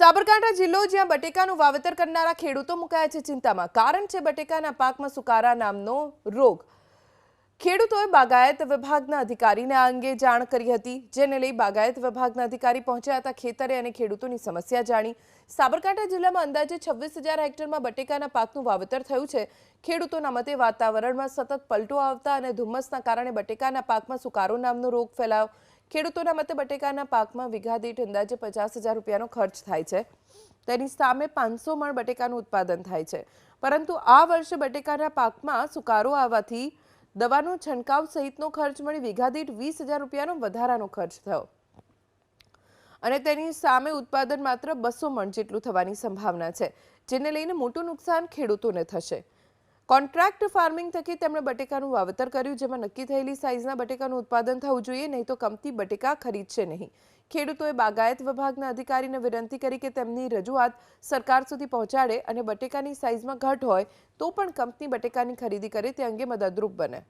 સાબરકાંઠા જિલ્લો જ્યાં બટેકાનું વાવેતર કરનારા ખેડૂતો મુકાયા છે ચિંતામાં. કારણ છે બટેકાના પાકમાં સુકારા નામનો રોગ. ખેડૂતોએ બાગાયત વિભાગના અધિકારીને આ અંગે જાણ કરી હતી, જેને લઈ બાગાયત વિભાગના અધિકારી પહોંચ્યા હતા ખેતરે અને ખેડૂતોની સમસ્યા જાણી. સાબરકાંઠા જિલ્લામાં અંદાજે છવ્વીસ હજાર હેક્ટરમાં બટેકાના પાકનું વાવેતર થયું છે. ખેડૂતોના મતે વાતાવરણમાં સતત પલટો આવતા અને ધુમ્મસના કારણે બટેકાના પાકમાં સુકારો નામનો રોગ ફેલાયો. ખેડૂતોના મતે બટેકાના પાકમાં વીઘા દીઠ અંદાજે પચાસ હજાર રૂપિયાનો ખર્ચ થાય છે. તેની સામે પાંચસો મણ બટેકાનું ઉત્પાદન થાય છે. પરંતુ આ વર્ષે બટેકાના પાકમાં સુકારો આવવાથી દવાનો છંટકાવ સહિતનો ખર્ચ મળી વીઘા દીઠ વીસ રૂપિયાનો વધારાનો ખર્ચ થયો. અને તેની સામે ઉત્પાદન માત્ર બસો મણ જેટલું થવાની સંભાવના છે, જેને લઈને મોટું નુકસાન ખેડૂતોને થશે. કોન્ટ્રાક્ટ ફાર્મિંગ થકી તેમણે બટેકાનું વાવેતર કર્યું, જેમાં નક્કી થયેલી સાઇઝના બટેકાનું ઉત્પાદન થવું જોઈએ, નહીં તો કમતી બટેકા ખરીદશે નહીં. ખેડૂતોએ બાગાયત વિભાગના અધિકારીને વિનંતી કરી કે તેમની રજૂઆત સરકાર સુધી પહોંચાડે અને બટેકાની સાઇઝમાં ઘટ હોય તો પણ કંપની બટેકાની ખરીદી કરે તે અંગે મદદરૂપ બને.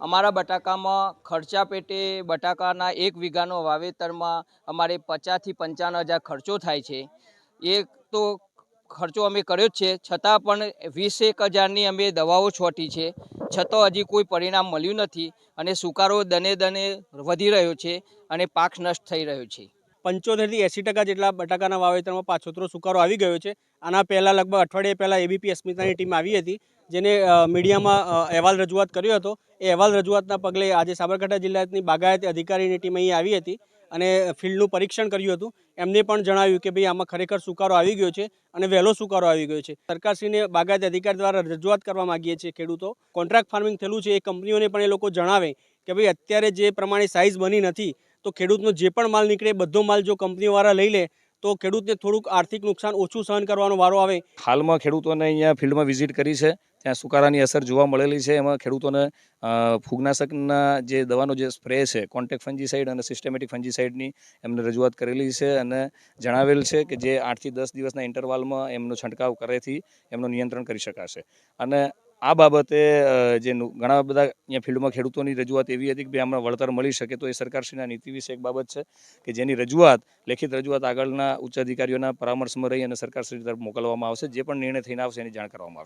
અમારા બટાકામાં ખર્ચા પેટે બટાકાના એક વીઘાનો વાવેતરમાં અમારે પચાસથી પંચાવન હજાર ખર્ચો થાય છે. એક તો ખર્ચો અમે કર્યો જ છે, છતાં પણ વીસ એક હજારની અમે દવાઓ છોટી છે. છતાં હજી કોઈ પરિણામ મળ્યું નથી અને સુકારો દને દને વધી રહ્યો છે અને પાક નષ્ટ થઈ રહ્યો છે. પંચોતેરથી એંસી ટકા જેટલા બટાકાના વાવેતરમાં પાછોતરો સુકારો આવી ગયો છે. આના પહેલાં લગભગ અઠવાડિયે પહેલાં એબીપી અસ્મિતાની ટીમ આવી હતી, જેને મીડિયામાં અહેવાલ રજૂઆત કર્યો હતો. એ અહેવાલ રજૂઆતના પગલે આજે સાબરકાંઠા જિલ્લાની બાગાયતી અધિકારીની ટીમ અહીં આવી હતી. અને ફિલ્ડનું પરીક્ષણ કર્યું હતું. એમને પણ જણાવ્યું કે ભાઈ, આમાં ખરેખર સુકારો આવી ગયો છે અને વહેલો સુકારો આવી ગયો છે. સરકારશ્રીને બાગાયત અધિકારી દ્વારા રજૂઆત કરવા માગીએ છીએ ખેડૂતો. કોન્ટ્રાક્ટ ફાર્મિંગ થયેલું છે એ કંપનીઓને પણ એ લોકો જણાવે કે ભાઈ, અત્યારે જે પ્રમાણે સાઇઝ બની નથી, તો ખેડૂતનો જે પણ માલ નીકળે, બધો માલ જો કંપનીવાળા લઈ લે તો ખેડૂતને થોડુંક આર્થિક નુકસાન ઓછું સહન કરવાનો વારો આવે. હાલમાં ખેડૂતોને અહીંયા ફિલ્ડમાં વિઝિટ કરી છે. ત્યાં સુકારાની અસર જોવા મળેલી છે. એમાં ખેડૂતોને ફૂગનાશકના જે દવાનો જે સ્પ્રે છે, કોન્ટેક ફંજીસાઇડ અને સિસ્ટેમેટિક ફંજીસાઇડની એમને રજૂઆત કરેલી છે અને જણાવેલ છે કે જે આઠથી દસ દિવસના ઇન્ટરવાલમાં એમનો છંટકાવ કરેથી એમનું નિયંત્રણ કરી શકાશે. અને આ બાબતે જે ઘણા બધા અહીંયા ફિલ્ડમાં ખેડૂતોની રજૂઆત એવી હતી કે ભાઈ આમને વળતર મળી શકે તો એ સરકારશ્રીના નીતિ વિશે એક બાબત છે કે જેની રજૂઆત, લેખિત રજૂઆત આગળના ઉચ્ચ અધિકારીઓના પરામર્શમાં રહી અને સરકારશ્રી તરફ મોકલવામાં આવશે, જે પણ નિર્ણય થઈને આવશે એની જાણ કરવામાં આવશે.